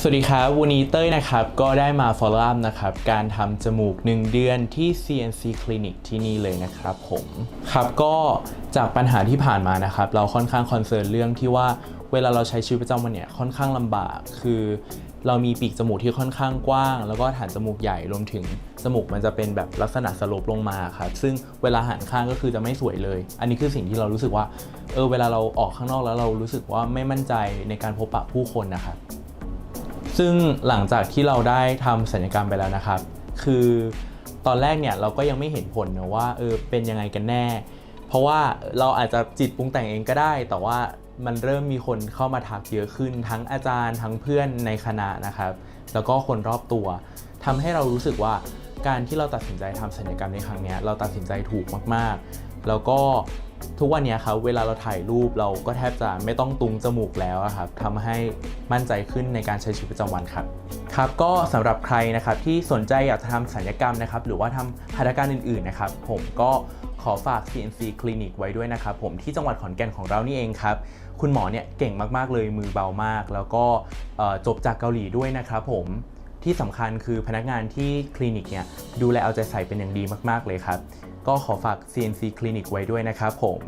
สวัสดีครับ วันนี้เต้ยนะครับ ก็ได้มา follow up นะครับ การทำจมูก 1 เดือนที่ CNC Clinic ที่นี่เลยนะครับผมครับก็จากปัญหาที่ผ่านมานะครับ เราค่อนข้างคอนเซิร์นเรื่องที่ว่าเวลาเราใช้ชีวิตประจำวันเนี่ยค่อนข้างลำบาก คือเรามีปีกจมูกที่ค่อนข้างกว้าง แล้วก็ฐานจมูกใหญ่รวมถึงจมูกมันจะเป็นแบบลักษณะสโลปลงมาครับซึ่งเวลาหันข้างก็คือจะไม่สวยเลย อันนี้คือสิ่งที่เรารู้สึกว่าเออเวลาเราออกข้างนอกแล้วเรารู้สึกว่าไม่มั่นใจในการพบปะผู้คนนะครับ ซึ่งหลังจากที่เราได้ทำศัลยกรรมไปแล้วนะครับ คือตอนแรกเนี่ยเราก็ยังไม่เห็นผลนะว่าเออเป็นยังไงกันแน่ เพราะว่าเราอาจจะจิตปรุงแต่งเองก็ได้ แต่ว่ามันเริ่มมีคนเข้ามาทักเยอะขึ้น ทั้งอาจารย์ทั้งเพื่อนในคณะนะครับ แล้วก็คนรอบตัวทำให้เรารู้สึกว่าการที่เราตัดสินใจทำศัลยกรรมในครั้งนี้เราตัดสินใจถูกมากๆ แล้วก็ ทุกวันนี้ครับเวลาเราถ่ายรูปเราก็แทบจะไม่ต้องตุงจมูกแล้วครับทำให้มั่นใจขึ้นในการใช้ชีวิตประจำวันครับครับก็สำหรับใครนะครับที่สนใจอยากจะทำศัลยกรรมนะครับหรือว่าทำหัตถการอื่นๆนะครับผมก็ขอฝาก CNC Clinic ไว้ด้วยนะครับผมที่จังหวัดขอนแก่นของเรานี่เองครับ คุณหมอเนี่ยเก่งมากๆเลยมือเบามาก แล้วก็จบจากเกาหลีด้วยนะครับผมที่สำคัญคือพนักงานที่คลินิกเนี่ยดูแลเอาใจใส่เป็นอย่างดีมากๆเลยครับ ก็ขอฝาก CNC Clinic ไว้ด้วยนะครับผม